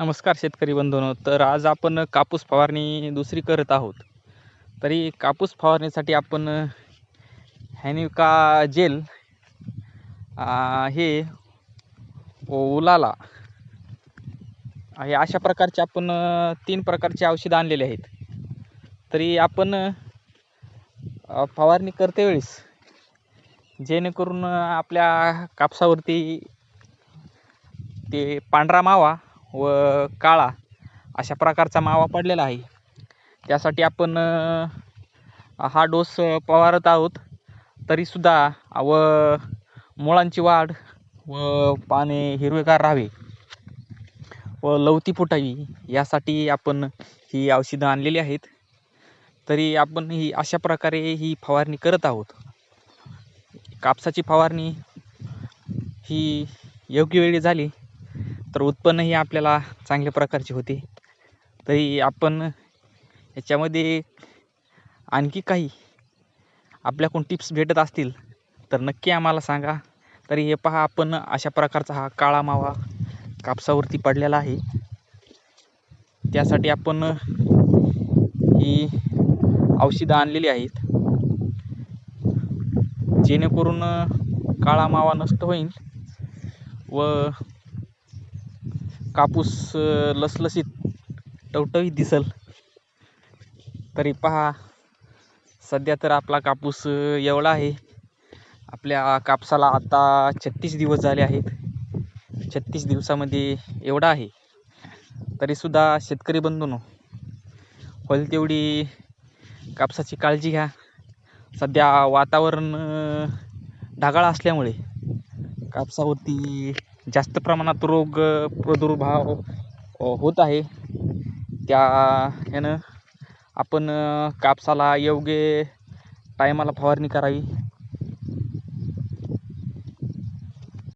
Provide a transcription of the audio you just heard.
नमस्कार शेतकरी बंधूंनो. तर आज आपण कापूस फवारणी दुसरी करत आहोत. तरी कापूस फवारणीसाठी आपण हॅनिका जेल आ, हे उलाला हे अशा प्रकारचे आपण तीन प्रकारचे औषधं आणलेले आहेत. तरी आपण फवारणी करते वेळेस जेणेकरून आपल्या कापसावरती ते पांढरा मावा व काळा अशा प्रकारचा मावा पडलेला आहे. त्यासाठी आपण हा डोस फवारत आहोत. तरीसुद्धा व मुळांची वाढ व पाने हिरवेगार राहावे व लवती फुटावी यासाठी आपण ही औषधं आणलेली आहेत. तरी आपण ही अशा प्रकारे ही फवारणी करत आहोत. कापसाची फवारणी ही योग्य वेळी झाली तर उत्पन्नही आपल्याला चांगल्या प्रकारचे होते. तरी आपण याच्यामध्ये आणखी काही आपल्याकडून टिप्स भेटत असतील तर नक्की आम्हाला सांगा. तरी हे पहा आपण अशा प्रकारचा हा काळा मावा कापसावरती पडलेला आहे. त्यासाठी आपण ही औषधं आणलेली आहेत. जेणेकरून काळा मावा नष्ट होईल व कापूस लसलसीत टवटवीत दिसल. तरी पहा सध्या तर आपला कापूस एवढा आहे. आपल्या कापसाला आता छत्तीस दिवस झाले आहेत. छत्तीस दिवसामध्ये एवढा आहे. तरीसुद्धा शेतकरी बंधूंनो होईल तेवढी कापसाची काळजी घ्या. सध्या वातावरण ढगाळ असल्यामुळे कापसावरती जास्त प्रमाणात रोग प्रादुर्भाव होत आहे. त्या ह्यानं आपण कापसाला योग्य टायमाला फवारणी करावी.